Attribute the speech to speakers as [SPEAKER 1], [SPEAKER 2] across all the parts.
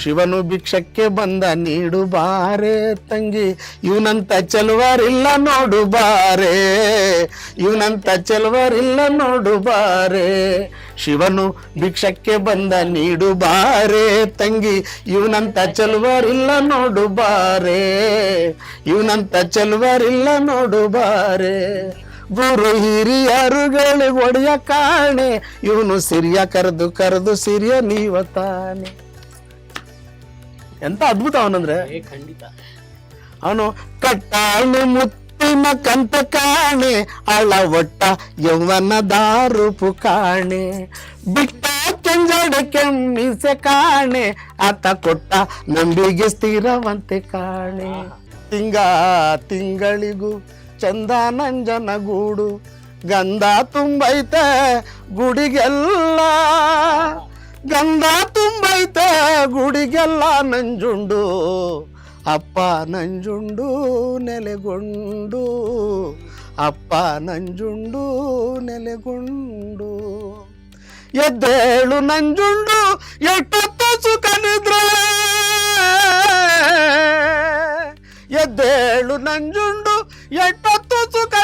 [SPEAKER 1] ಶಿವನು ಭಿಕ್ಷಕ್ಕೆ ಬಂದ ನೀಡು ಬಾರೆ ತಂಗಿ, ಇವನಂತ ಚೆಲುವರಿಲ್ಲ ನೋಡು ಬಾರೆ ಇವನಂತ ಚೆಲುವರಿಲ್ಲ ನೋಡು ಬಾರೆ ಶಿವನು ಭಿಕ್ಷಕ್ಕೆ ಬಂದ ನೀಡು ಬಾರೆ ತಂಗಿ, ಇವನಂತ ಚೆಲುವರಿಲ್ಲ ನೋಡು ಬಾರೆ ಇವನಂತ ಚೆಲುವರಿಲ್ಲ ನೋಡು ಬಾರೆ ಗುರು ಹಿರಿಯರುಗಳಿಗೆ ಒಡೆಯ ಕಾಣೆ, ಇವನು ಸಿರಿಯ ಕರೆದು ಕರೆದು ಸಿರಿಯ ನೀವ ತಾನೆ. ಎಂತ ಅದ್ಭುತ ಅವನಂದ್ರೆ?
[SPEAKER 2] ಖಂಡಿತ.
[SPEAKER 1] ಅವನು ಕಟ್ಟಾಣೆ ಮುತ್ತಿನ ಕಂತ ಕಾಣೆ ಅಳ ಒಟ್ಟ ಯೌವನ ದಾರುಪು ಕಾಣೆ ಬಿಟ್ಟ ಕೆಂಜಡ ಕೆಮ್ಮಿಸೆ ಕಾಣೆ ಆತ ಕೊಟ್ಟ ನಂಬಿಗೆ ಸ್ಥಿರವಂತೆ ಕಾಣೆ. ತಿಂಗ ತಿಂಗಳಿಗೂ ಚಂದ ನಂಜನ ಗೂಡು ಗಂಧ ತುಂಬೈತೆ ಗುಡಿಗೆಲ್ಲ. ಗಂಧ ತುಂಬೈತೆ ಗುಡಿಗೆಲ್ಲ ನಂಜುಂಡು ಅಪ್ಪ ನಂಜುಂಡು ನೆಲೆಗೊಂಡು ಅಪ್ಪ ನಂಜುಂಡು ನೆಲೆಗೊಂಡು ಎದ್ದೇಳು ನಂಜುಂಡು ಎಟ್ಟೊತ್ತು ಸುಖ ನಿದ್ರೆ ಎದ್ದೇಳು ನಂಜುಂಡು ಎಟ್ಟೊತ್ತು ಸುಖ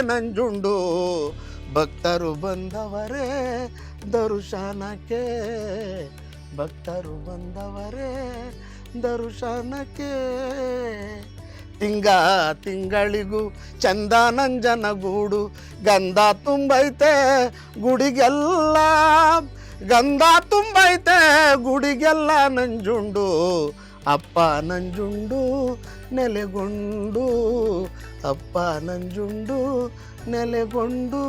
[SPEAKER 1] ನಂಜುಂಡು ಭಕ್ತರು ಬಂದವರೇ ದರ್ಶನಕ್ಕೆ. ಭಕ್ತರು ಬಂದವರೇ ದರ್ಶನಕ್ಕೆ. ತಿಂಗ ತಿಂಗಳಿಗೂ ಚಂದ ನಂಜನಗೂಡು ಗಂಧ ತುಂಬೈತೆ ಗುಡಿಗೆಲ್ಲ. ಗಂಧ ತುಂಬೈತೆ ಗುಡಿಗೆಲ್ಲ ನಂಜುಂಡು. ಅಪ್ಪ ನಂಜುಂಡು ನೆಲೆಗೊಂಡು. ಅಪ್ಪ ನಂಜುಂಡು ನೆಲೆಗೊಂಡು